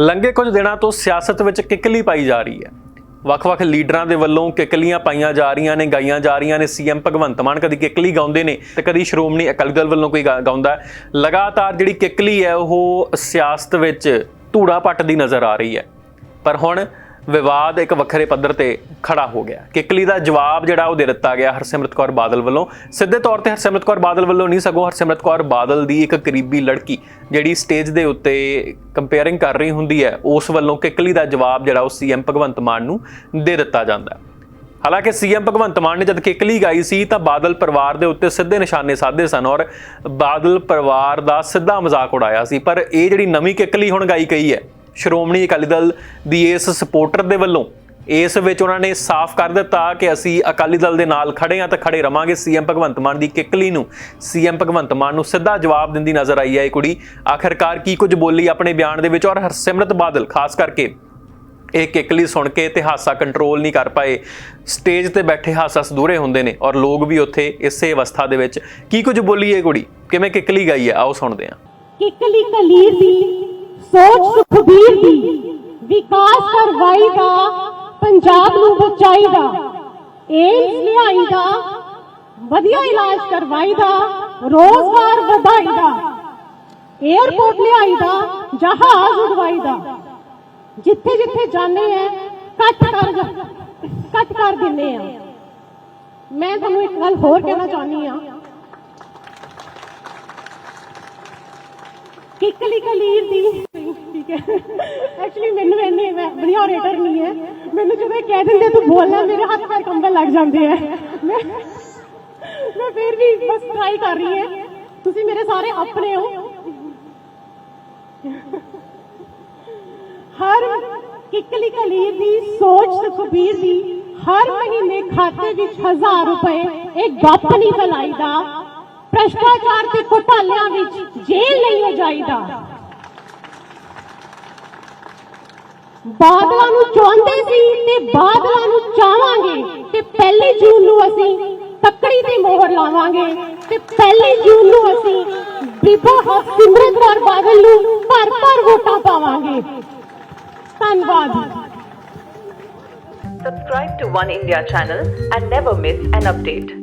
ਲੰਘੇ ਕੁਝ ਦਿਨਾਂ ਤੋਂ ਸਿਆਸਤ ਵਿੱਚ ਕਿੱਕਲੀ ਪਾਈ ਜਾ ਰਹੀ ਹੈ। ਵੱਖ-ਵੱਖ ਲੀਡਰਾਂ ਦੇ ਵੱਲੋਂ ਕਿਕਲੀਆਂ ਪਾਈਆਂ ਜਾ ਰਹੀਆਂ ਨੇ, ਗਾਈਆਂ ਜਾ ਰਹੀਆਂ ਨੇ। ਸੀਐਮ ਭਗਵੰਤ ਮਾਨ ਕਦੀ ਕਿੱਕਲੀ ਗਾਉਂਦੇ ਨੇ ਤੇ ਕਦੀ ਸ਼੍ਰੋਮਣੀ ਅਕਾਲੀ ਦਲ ਵੱਲੋਂ ਕੋਈ ਗਾ- ਗਾਉਂਦਾ ਲਗਾਤਾਰ ਜਿਹੜੀ ਕਿੱਕਲੀ ਹੈ, ਉਹ ਸਿਆਸਤ ਵਿੱਚ ਧੂੜਾ ਪੱਟਦੀ ਨਜ਼ਰ ਆ ਰਹੀ ਹੈ। ਪਰ ਹੁਣ ਵਿਵਾਦ ਇੱਕ ਵੱਖਰੇ ਪੱਧਰ ਤੇ ਖੜਾ ਹੋ ਗਿਆ। ਕਿੱਕਲੀ ਦਾ ਜਵਾਬ ਜਿਹੜਾ ਉਹ ਦੇ ਦਿੱਤਾ ਗਿਆ ਹਰਸਿਮਰਤ ਕੌਰ ਬਾਦਲ ਵੱਲੋਂ। ਸਿੱਧੇ ਤੌਰ ਤੇ ਹਰਸਿਮਰਤ ਕੌਰ ਬਾਦਲ ਵੱਲੋਂ ਨਹੀਂ ਸਗੋਂ ਹਰਸਿਮਰਤ ਕੌਰ ਬਾਦਲ ਦੀ ਇੱਕ ਕਰੀਬੀ ਲੜਕੀ ਜਿਹੜੀ ਸਟੇਜ ਦੇ ਉੱਤੇ ਕੰਪੇਅਰਿੰਗ ਕਰ ਰਹੀ ਹੁੰਦੀ ਹੈ, ਉਸ ਵੱਲੋਂ ਕਿਕਲੀ ਦਾ ਜਵਾਬ ਜਿਹੜਾ ਉਹ ਸੀਐਮ ਭਗਵੰਤ ਮਾਨ ਨੂੰ ਦੇ ਦਿੱਤਾ ਜਾਂਦਾ ਹੈ। ਹਾਲਾਂਕਿ ਸੀਐਮ ਭਗਵੰਤ ਮਾਨ ਨੇ ਜਦ ਕਿਕਲੀ ਗਾਈ ਸੀ ਤਾਂ ਬਾਦਲ ਪਰਿਵਾਰ ਦੇ ਉੱਤੇ ਸਿੱਧੇ ਨਿਸ਼ਾਨੇ ਸਾਧੇ ਸਨ ਔਰ ਬਾਦਲ ਪਰਿਵਾਰ ਦਾ ਸਿੱਧਾ ਮਜ਼ਾਕ ਉਡਾਇਆ ਸੀ। ਪਰ ਇਹ ਜਿਹੜੀ ਨਵੀਂ ਕਿਕਲੀ ਹੁਣ ਗਾਈ ਗਈ ਹੈ ਸ਼੍ਰੋਮਣੀ ਅਕਾਲੀ ਦਲ ਦੀ ਇਸ ਸਪੋਰਟਰ ਦੇ ਵੱਲੋਂ ਇਸ ਵਿੱਚ ਉਹਨਾਂ ਨੇ ਸਾਫ਼ ਕਰ ਦਿੱਤਾ ਕਿ ਅਸੀਂ ਅਕਾਲੀ ਦਲ ਦੇ ਨਾਲ ਖੜੇ ਹਾਂ ਤਾਂ ਖੜੇ ਰਵਾਂਗੇ। ਸੀਐਮ ਭਗਵੰਤ ਮਾਨ ਦੀ ਕਿੱਕਲੀ ਨੂੰ ਸੀਐਮ ਭਗਵੰਤ ਮਾਨ ਨੂੰ ਸਿੱਧਾ ਜਵਾਬ ਦਿੰਦੀ ਨਜ਼ਰ ਆਈ ਹੈ ਇਹ ਕੁੜੀ। ਆਖਰਕਾਰ ਕੀ ਕੁਝ ਬੋਲੀ ਆਪਣੇ ਬਿਆਨ ਦੇ ਵਿੱਚ ਔਰ ਹਰਸਿਮਰਤ ਬਾਦਲ, ਖਾਸ ਕਰਕੇ ਇਹ ਕਿਕਲੀ ਸੁਣ ਕੇ ਤੇ ਹਾਸਾ ਕੰਟਰੋਲ ਨਹੀਂ ਕਰ ਪਾਏ। ਸਟੇਜ ਤੇ ਬੈਠੇ ਹਾਸਾ ਦੂਰੇ ਹੁੰਦੇ ਨੇ ਔਰ ਲੋਕ ਵੀ ਉੱਥੇ ਇਸੇ ਅਵਸਥਾ ਦੇ ਵਿੱਚ। ਕੀ ਕੁਝ ਬੋਲੀ ਇਹ ਕੁੜੀ? ਕਿਵੇਂ ਕਿੱਕਲੀ ਗਾਈ ਹੈ? ਆਓ ਸੁਣਦੇ ਹਾਂ। ਕਿਕਲੀ ਕਲੀਰ ਦੀ ਸੋਚ ਸੁਖਬੀਰ ਦੀ ਵਿਕਾਸ ਕਰਵਾਈ ਦਾ, ਪੰਜਾਬ ਨੂੰ ਬਚਾਈ ਦਾ, ਏਮਸ ਲਿਆਈ ਦਾ, ਵਧੀਆ ਇਲਾਜ ਕਰਵਾਈ ਦਾ, ਰੋਜ਼ਗਾਰ ਵਧਾਈ ਦਾ ਵਧਾਈਦਾ ਲਿਆਈ ਦਾ, ਜਹਾਜ਼ ਉਡਵਾਈ ਦਾ, ਜਿੱਥੇ ਜਿੱਥੇ ਜਾਂਦੇ ਆ ਕੱਟ ਕਰ ਕੱਟ ਕਰ ਦਿੰਦੇ ਆ। ਮੈਂ ਤੁਹਾਨੂੰ ਇੱਕ ਗੱਲ ਹੋਰ ਕਹਿਣਾ ਚਾਹੁੰਦੀ ਆ। ਕਿਕਲੀ ਕਲੀਰ ਦੀ। ਠੀਕ ਹੈ। ਐਕਚੁਅਲੀ ਮੈਨੂੰ ਇੰਨੇ ਮੈਂ ਵਧੀਆ ਓਰੇਟਰ ਨਹੀਂ ਹੈ। ਮੈਨੂੰ ਜਦੋਂ ਇਹ ਕਹਿ ਦਿੰਦੇ ਤੂੰ ਬੋਲਣਾ, ਮੇਰੇ ਹੱਥ ਪੈਰ ਕੰਬਣ ਲੱਗ ਜਾਂਦੇ ਆ। ਮੈਂ ਮੈਂ ਫਿਰ ਵੀ ਬਸ ਟਰਾਈ ਕਰ ਰਹੀ ਹਾਂ। ਤੁਸੀਂ ਮੇਰੇ ਸਾਰੇ ਆਪਣੇ ਹੋ। ਹਰ ਕਿਕਲੀ ਕਲੀਰ ਦੀ ਸੋਚ ਸੁਖਬੀਰ ਦੀ ਹਰ ਮਹੀਨੇ ਖਾਤੇ ਵਿੱਚ 1000 ਰੁਪਏ, ਇਹ ਗੱਪ ਨਹੀਂ ਬਲਾਈਦਾ। ਭ੍ਰਸ਼ਟਾਚਾਰ ਤੇ ਘੁਟਾਲਿਆਂ ਵਿੱਚ ਜੇਲ੍ਹ ਨਹੀਂ ਹੋ ਜਾਈਦਾ ਬਾਦਲਾਂ ਨੂੰ ਚਾਹੁੰਦੇ ਸੀ ਤੇ ਬਾਦਲਾਂ ਨੂੰ ਚਾਹਾਂਗੇ ਤੇ ਪਹਿਲੀ ਜੂਨ ਨੂੰ ਅਸੀਂ ਤੱਕੜੀ ਤੇ ਮੋਹਰ ਲਾਵਾਂਗੇ ਤੇ ਪਹਿਲੀ ਜੂਨ ਨੂੰ ਅਸੀਂ ਬੀਬਾ ਸਿਮਰਤ ਕੌਰ ਬਾਦਲ ਨੂੰ ਭਰ ਭਰ ਵੋਟਾਂ ਪਾਵਾਂਗੇ। ਧੰਨਵਾਦ। Subscribe to One India channel and never miss an update.